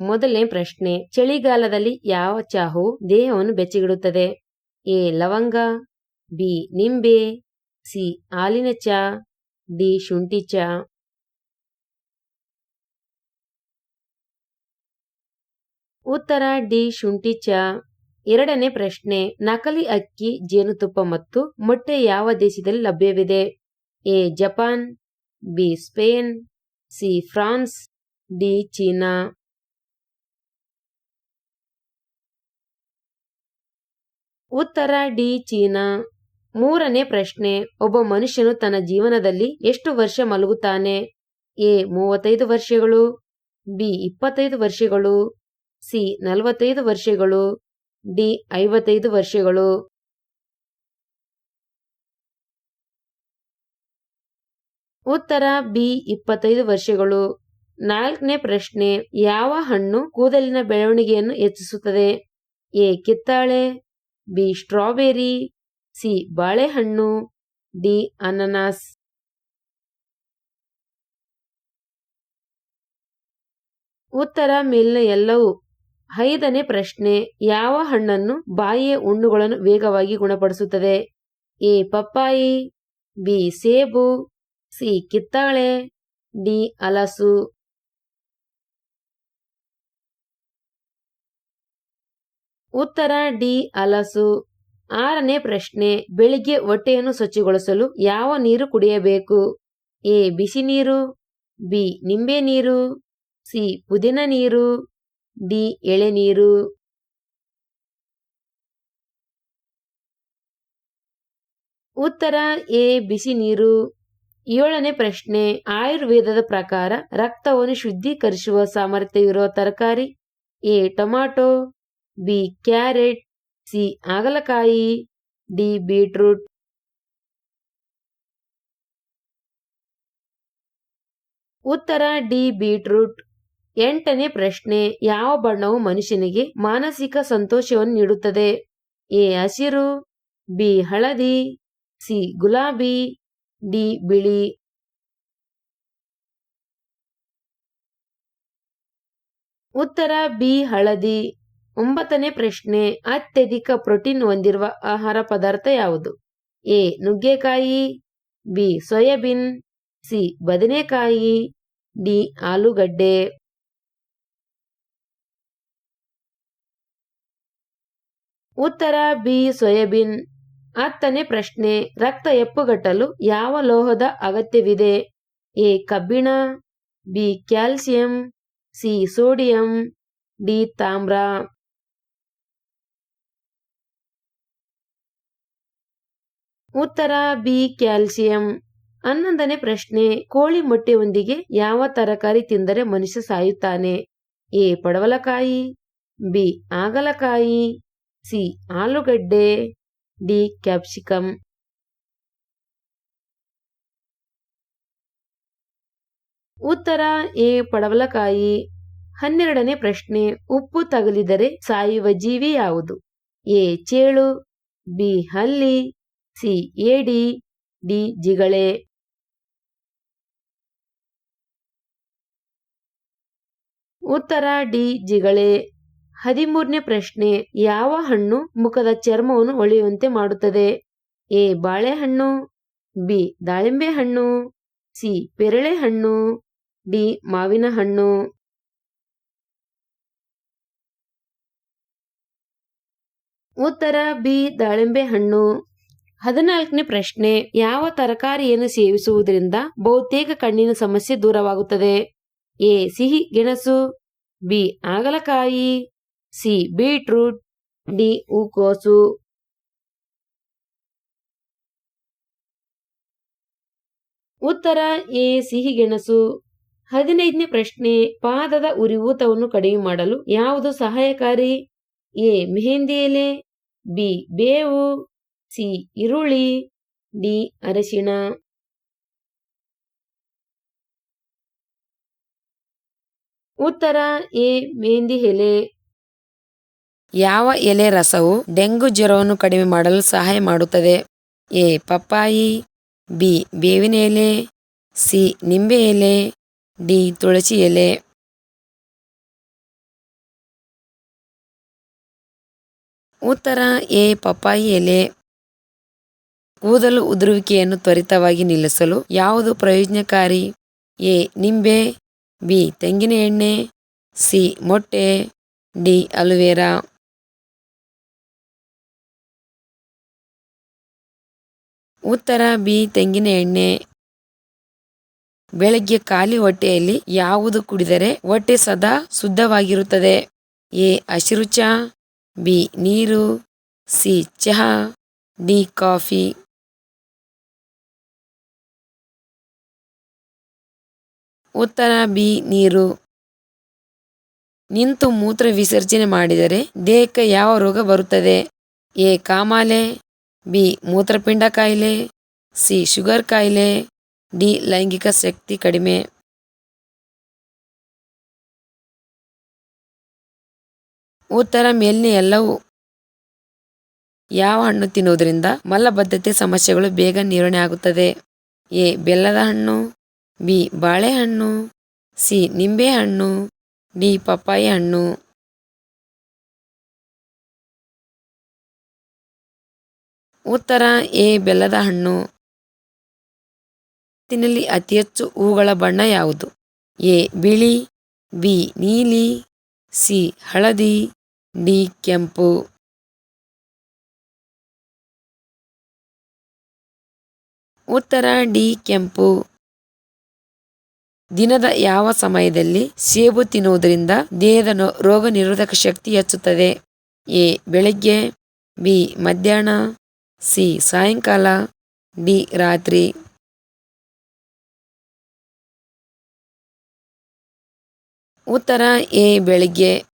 ಮೊದಲನೇ ಪ್ರಶ್ನೆ, ಚಳಿಗಾಲದಲ್ಲಿ ಯಾವ ಚಾಹು ದೇಹವನ್ನು ಬೆಚ್ಚಗಿಡುತ್ತದೆ? ಎ, ಲವಂಗ, ಬಿ, ನಿಂಬೆ, ಸಿ, ಹಾಲಿನ ಚಾ, ಡಿ, ಶುಂಠಿ ಚಾ. ಉತ್ತರ, ಡಿ, ಶುಂಠಿ ಚಾ. ಎರಡನೇ ಪ್ರಶ್ನೆ, ನಕಲಿ ಅಕ್ಕಿ, ಜೇನುತುಪ್ಪ ಮತ್ತು ಮೊಟ್ಟೆ ಯಾವ ದೇಶದಲ್ಲಿ ಲಭ್ಯವಿದೆ? A, Japan, B, Spain, C, France, D, China. ಉತ್ತರ ಡಿ ಚೀನಾ. ಮೂರನೇ ಪ್ರಶ್ನೆ, ಒಬ್ಬ ಮನುಷ್ಯನು ತನ್ನ ಜೀವನದಲ್ಲಿ ಎಷ್ಟು ವರ್ಷ ಮಲಗುತ್ತಾನೆ? ಎ, ಮೂವತ್ತೈದು ವರ್ಷಗಳು, ಬಿ, ಇಪ್ಪತ್ತೈದು ವರ್ಷಗಳು, ಸಿ, ನಲವತ್ತೈದು ವರ್ಷಗಳು, ಡಿ, ಐವತ್ತೈದು ವರ್ಷಗಳು. ಉತ್ತರ ಬಿ, ಇಪ್ಪತ್ತೈದು ವರ್ಷಗಳು. ನಾಲ್ಕನೇ ಪ್ರಶ್ನೆ, ಯಾವ ಹಣ್ಣು ಕೂದಲಿನ ಬೆಳವಣಿಗೆಯನ್ನು ಹೆಚ್ಚಿಸುತ್ತದೆ? ಎ, ಕಿತ್ತಾಳೆ ಬಿ ಸ್ಟ್ರಾಬೆರಿ, ಸಿ ಬಾಳೆಹಣ್ಣು, ಡಿ ಅನನಾಸ್. ಉತ್ತರ ಮೇಲಿನ ಎಲ್ಲವೂ ಐದನೇ ಪ್ರಶ್ನೆ, ಯಾವ ಹಣ್ಣನ್ನು ಬಾಯಿಯ ಹುಣ್ಣುಗಳನ್ನು ವೇಗವಾಗಿ ಗುಣಪಡಿಸುತ್ತದೆ? ಎ ಪಪ್ಪಾಯಿ, ಬಿ ಸೇಬು, ಸಿ ಕಿತ್ತಾಳೆ, ಡಿ ಹಲಸು ಉತ್ತರ ಡಿ ಹಲಸು ಆರನೇ ಪ್ರಶ್ನೆ, ಬೆಳಿಗ್ಗೆ ಹೊಟ್ಟೆಯನ್ನು ಸ್ವಚ್ಛಗೊಳಿಸಲು ಯಾವ ನೀರು ಕುಡಿಯಬೇಕು? ಎ, ಬಿಸಿ ನೀರು, ಬಿ, ನಿಂಬೆ ನೀರು, ಸಿ, ಪುದೀನ ನೀರು, ಡಿ ಎಳೆನೀರು ಉತ್ತರ ಎ, ಬಿಸಿ ನೀರು. ಏಳನೇ ಪ್ರಶ್ನೆ, ಆಯುರ್ವೇದದ ಪ್ರಕಾರ ರಕ್ತವನ್ನು ಶುದ್ಧೀಕರಿಸುವ ಸಾಮರ್ಥ್ಯವಿರುವ ತರಕಾರಿ? A, tomato B carrot, C ಹಾಗಲಕಾಯಿ, ಡಿ ಬೀಟ್ರೂಟ್. ಉತ್ತರ, ಡಿ ಬೀಟ್ರೂಟ್. ಎಂಟನೇ ಪ್ರಶ್ನೆ, ಯಾವ ಬಣ್ಣವು ಮನುಷ್ಯನಿಗೆ ಮಾನಸಿಕ ಸಂತೋಷವನ್ನು ನೀಡುತ್ತದೆ? ಎ ಹಸಿರು, ಬಿ ಹಳದಿ, ಸಿ ಗುಲಾಬಿ, ಡಿ ಬಿಳಿ. ಉತ್ತರ, ಬಿ ಹಳದಿ. ಒಂಬತ್ತನೇ ಪ್ರಶ್ನೆ, ಅತ್ಯಧಿಕ ಪ್ರೋಟೀನ್ ಹೊಂದಿರುವ ಆಹಾರ ಪದಾರ್ಥ ಯಾವುದು? ಎ, ನುಗ್ಗೆಕಾಯಿ, ಬಿ, ಸೋಯಾಬೀನ್, ಸಿ, ಬದನೆಕಾಯಿ, ಡಿ, ಆಲೂಗಡ್ಡೆ. ಉತ್ತರ, ಬಿ, ಸೋಯಾಬೀನ್. ಹತ್ತನೇ ಪ್ರಶ್ನೆ, ರಕ್ತ ಎಪ್ಪುಗಟ್ಟಲು ಯಾವ ಲೋಹದ ಅಗತ್ಯವಿದೆ? ಎ, ಕಬ್ಬಿಣ, B, calcium, C, sodium, D, ತಾಮ್ರ. ಉತ್ತರ ಬಿ ಕ್ಯಾಲ್ಸಿಯಂ. ಹನ್ನೊಂದನೇ ಪ್ರಶ್ನೆ, ಕೋಳಿ ಮೊಟ್ಟೆಯೊಂದಿಗೆ ಯಾವ ತರಕಾರಿ ತಿಂದರೆ ಮನುಷ್ಯ ಸಾಯುತ್ತಾನೆ? ಎ, ಪಡವಲಕಾಯಿ, ಬಿ ಆಗಲಕಾಯಿ ಸಿ, ಆಲೂಗಡ್ಡೆ, ಡಿ, ಕ್ಯಾಪ್ಸಿಕಂ. ಉತ್ತರ ಎ, ಪಡವಲಕಾಯಿ. ಹನ್ನೆರಡನೇ ಪ್ರಶ್ನೆ, ಉಪ್ಪು ತಗಲಿದರೆ ಸಾಯುವ ಜೀವಿ ಯಾವುದು? ಎ, ಚೇಳು, ಬಿ, ಹಲ್ಲಿ ಸಿ ಎಡಿ ಡಿ ಜಿಗಳೆ. ಉತ್ತರ, ಡಿ, ಜಿಗಳೇ. ಹದಿಮೂರನೇ ಪ್ರಶ್ನೆ, ಯಾವ ಹಣ್ಣು ಮುಖದ ಚರ್ಮವನ್ನು ಒಳೆಯುವಂತೆ ಮಾಡುತ್ತದೆ? ಎ, ಬಾಳೆಹಣ್ಣು, ಬಿ, ದಾಳಿಂಬೆ ಹಣ್ಣು, ಸಿ, ಪೆರಳೆ ಹಣ್ಣು, ಡಿ, ಮಾವಿನ ಹಣ್ಣು. ಉತ್ತರ, ಬಿ, ದಾಳಿಂಬೆ ಹಣ್ಣು. ಹದಿನಾಲ್ಕನೇ ಪ್ರಶ್ನೆ, ಯಾವ ತರಕಾರಿಯನ್ನು ಸೇವಿಸುವುದರಿಂದ ಬಹುತೇಕ ಕಣ್ಣಿನ ಸಮಸ್ಯೆ ದೂರವಾಗುತ್ತದೆ? ಎ, ಸಿಹಿ, ಗೆಣಸು, ಬಿ ಆಗಲಕಾಯಿ ಸಿ, ಬೀಟ್ರೂಟ್, ಡಿ, ಹೂಕೋಸು. ಉತ್ತರ, ಎ, ಸಿಹಿ, ಗೆಣಸು. ಹದಿನೈದನೇ ಪ್ರಶ್ನೆ, ಪಾದದ ಉರಿಯೂತವನ್ನು ಕಡಿಮೆ ಮಾಡಲು ಯಾವುದು ಸಹಾಯಕಾರಿ? ಎ, ಮೆಹಂದಿ ಎಲೆ, ಬಿ, ಬೇವು ಸಿ ಈರುಳ್ಳಿ, ಡಿ ಅರಿಶಿಣ. ಉತ್ತರ, ಎ ಮೆಹಂದಿ ಎಲೆ. ಯಾವ ಎಲೆ ರಸವು ಡೆಂಗು ಜ್ವರವನ್ನು ಕಡಿಮೆ ಮಾಡಲು ಸಹಾಯ ಮಾಡುತ್ತದೆ? ಎ ಪಪ್ಪಾಯಿ, ಬಿ ಬೇವಿನ ಎಲೆ, ಸಿ ನಿಂಬೆ ಎಲೆ, ಡಿ ತುಳಸಿ ಎಲೆ. ಉತ್ತರ, ಎ ಪಪ್ಪಾಯಿ ಎಲೆ. ಕೂದಲು ಉದುರುವಿಕೆಯನ್ನು ತ್ವರಿತವಾಗಿ ನಿಲ್ಲಿಸಲು ಯಾವುದು ಪ್ರಯೋಜನಕಾರಿ? ಎ. ನಿಂಬೆ, ಬಿ. ತೆಂಗಿನ ಎಣ್ಣೆ, ಸಿ. ಮೊಟ್ಟೆ, ಡಿ. ಅಲುವೆರಾ. ಉತ್ತರ, ಬಿ. ತೆಂಗಿನ ಎಣ್ಣೆ. ಬೆಳಗ್ಗೆ ಖಾಲಿ ಹೊಟ್ಟೆಯಲ್ಲಿ ಯಾವುದು ಕುಡಿದರೆ ಹೊಟ್ಟೆ ಸದಾ ಶುದ್ಧವಾಗಿರುತ್ತದೆ? ಎ. ಹಸಿರು ಬಿ. ನೀರು, ಸಿ. ಚಹಾ, ಡಿ. ಕಾಫಿ. ಉತ್ತರ ಬಿ, ನೀರು. ನಿಂತು ಮೂತ್ರ ವಿಸರ್ಜನೆ ಮಾಡಿದರೆ ದೇಹಕ್ಕೆ ಯಾವ ರೋಗ ಬರುತ್ತದೆ? ಎ, ಕಾಮಾಲೆ, ಬಿ, ಮೂತ್ರಪಿಂಡ ಕಾಯಿಲೆ, ಸಿ, ಶುಗರ್ ಕಾಯಿಲೆ, ಡಿ, ಲೈಂಗಿಕ ಶಕ್ತಿ ಕಡಿಮೆ. ಉತ್ತರ ಮೇಲಿನ ಎಲ್ಲವೂ ಯಾವ ಹಣ್ಣು ತಿನ್ನುವುದರಿಂದ ಮಲಬದ್ಧತೆ ಸಮಸ್ಯೆಗಳು ಬೇಗ ನಿರ್ವಹಣೆ ಆಗುತ್ತದೆ? ಎ, ಬೆಲ್ಲದ ಹಣ್ಣು ಬಿ ಬಾಳೆಹಣ್ಣು, ಸಿ ನಿಂಬೆಹಣ್ಣು, ಡಿ ಪಪ್ಪಾಯಿ ಹಣ್ಣು ಉತ್ತರ, ಎ ಬೆಲ್ಲದ ಹಣ್ಣು ತಿನ್ನಲಿ ಅತಿ ಹೆಚ್ಚು ಹೂಗಳ ಬಣ್ಣ ಯಾವುದು? ಎ ಬಿಳಿ, ಬಿ ನೀಲಿ, ಸಿ ಹಳದಿ, ಡಿ ಕೆಂಪು. ಉತ್ತರ, ಡಿ ಕೆಂಪು. ದಿನದ ಯಾವ ಸಮಯದಲ್ಲಿ ಸೇಬು ತಿನ್ನುವುದರಿಂದ ದೇಹದ ರೋಗ ನಿರೋಧಕ ಶಕ್ತಿ ಹೆಚ್ಚುತ್ತದೆ? ಎ, ಬೆಳಗ್ಗೆ, ಬಿ, ಮಧ್ಯಾಹ್ನ, ಸಿ, ಸಾಯಂಕಾಲ, ಡಿ, ರಾತ್ರಿ. ಉತ್ತರ, ಎ, ಬೆಳಿಗ್ಗೆ.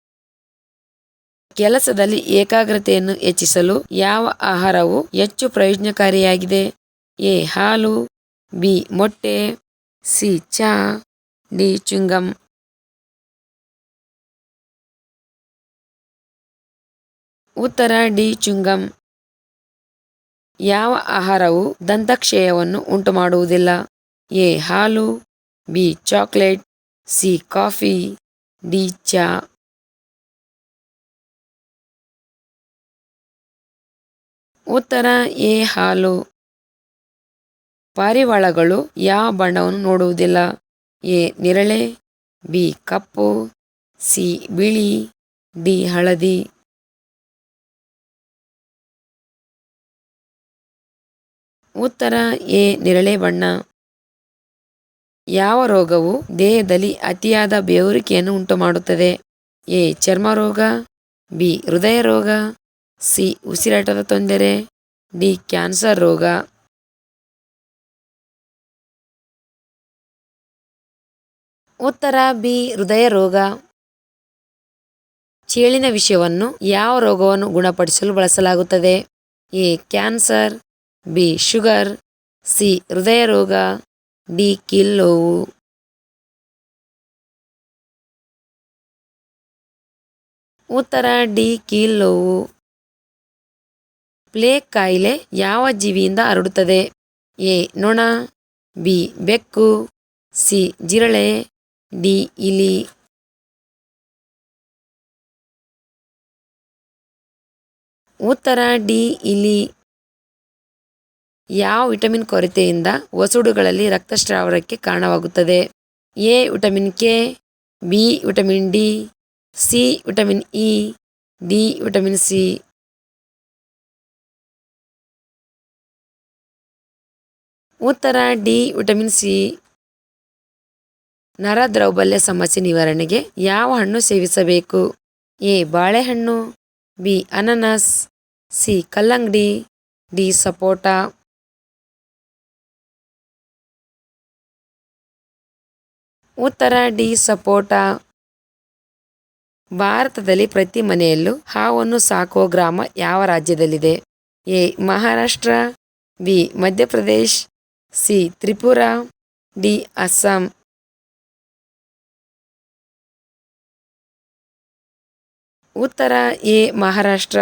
ಕೆಲಸದಲ್ಲಿ ಏಕಾಗ್ರತೆಯನ್ನು ಹೆಚ್ಚಿಸಲು ಯಾವ ಆಹಾರವು ಹೆಚ್ಚು ಪ್ರಯೋಜನಕಾರಿಯಾಗಿದೆ? ಎ, ಹಾಲು, ಬಿ, ಮೊಟ್ಟೆ. ಸಿ ಚಹಾ ಡಿ ಚುಂಗಂ ಉತ್ತರ ಡಿ ಚುಂಗಂ ಯಾವ ಆಹಾರವು ದಂತಕ್ಷಯವನ್ನು ಉಂಟುಮಾಡುವುದಿಲ್ಲ ಎ ಹಾಲು B chocolate C coffee D ಚಾ ಉತ್ತರ ಎ ಹಾಲು ಪಾರಿವಾಳಗಳು ಯಾವ ಬಣ್ಣವನ್ನು ನೋಡುವುದಿಲ್ಲ? ಎ. ನೇರಳೆ, ಬಿ. ಕಪ್ಪು, ಸಿ. ಬಿಳಿ, ಡಿ. ಹಳದಿ. ಉತ್ತರ, ಎ. ನೇರಳೆ ಬಣ್ಣ. ಯಾವ ರೋಗವು ದೇಹದಲ್ಲಿ ಅತಿಯಾದ ಬೆವರಿಕೆಯನ್ನು ಉಂಟುಮಾಡುತ್ತದೆ? ಎ. ಚರ್ಮ ರೋಗ, ಬಿ. ಹೃದಯ ರೋಗ, ಸಿ. ಉಸಿರಾಟದ ತೊಂದರೆ, ಡಿ. ಕ್ಯಾನ್ಸರ್ ರೋಗ. ಉತ್ತರ ಬಿ, ಹೃದಯ ರೋಗ. ಚೇಳಿನ ವಿಷಯವನ್ನು ಯಾವ ರೋಗವನ್ನು ಗುಣಪಡಿಸಲು ಬಳಸಲಾಗುತ್ತದೆ? A, cancer, B, sugar, C, ಹೃದಯ ರೋಗ, ಡಿ, ಕಿಲ್ಲೋವು. ಉತ್ತರ ಡಿ, ಕೀಲ್ಲೋವು. ಪ್ಲೇಗ್ ಕಾಯಿಲೆ ಯಾವ ಜೀವಿಯಿಂದ ಹರಡುತ್ತದೆ? ಎ, ನೊಣ, ಬಿ, ಬೆಕ್ಕು, ಸಿ, ಜಿರಳೆ. ಡಿ ಇಲಿ ಉತ್ತರ ಡಿ ಇಲಿ ಯಾವ ವಿಟಮಿನ್ ಕೊರತೆಯಿಂದ ಒಸುಡುಗಳಲ್ಲಿ ರಕ್ತಸ್ರಾವಕ್ಕೆ ಕಾರಣವಾಗುತ್ತದೆ? A vitamin K, B vitamin D, C vitamin E, D vitamin C. ಉತ್ತರ ಡಿ ವಿಟಮಿನ್ ಸಿ. ನರ ದೌರ್ಬಲ್ಯ ಸಮಸ್ಯೆ ನಿವಾರಣೆಗೆ ಯಾವ ಹಣ್ಣು ಸೇವಿಸಬೇಕು? ಎ. ಬಾಳೆಹಣ್ಣು, ಬಿ. ಅನನಸ್, ಸಿ. ಕಲ್ಲಂಗಡಿ, ಡಿ. ಸಪೋಟ. ಉತ್ತರ, ಡಿ. ಸಪೋಟ. ಭಾರತದಲ್ಲಿ ಪ್ರತಿ ಮನೆಯಲ್ಲೂ ಹಾವನ್ನು ಸಾಕುವ ಗ್ರಾಮ ಯಾವ ರಾಜ್ಯದಲ್ಲಿದೆ? A. Maharashtra, B. Madhya Pradesh, C. Tripura, D. Assam. ಉತ್ತರ ಎ ಮಹಾರಾಷ್ಟ್ರ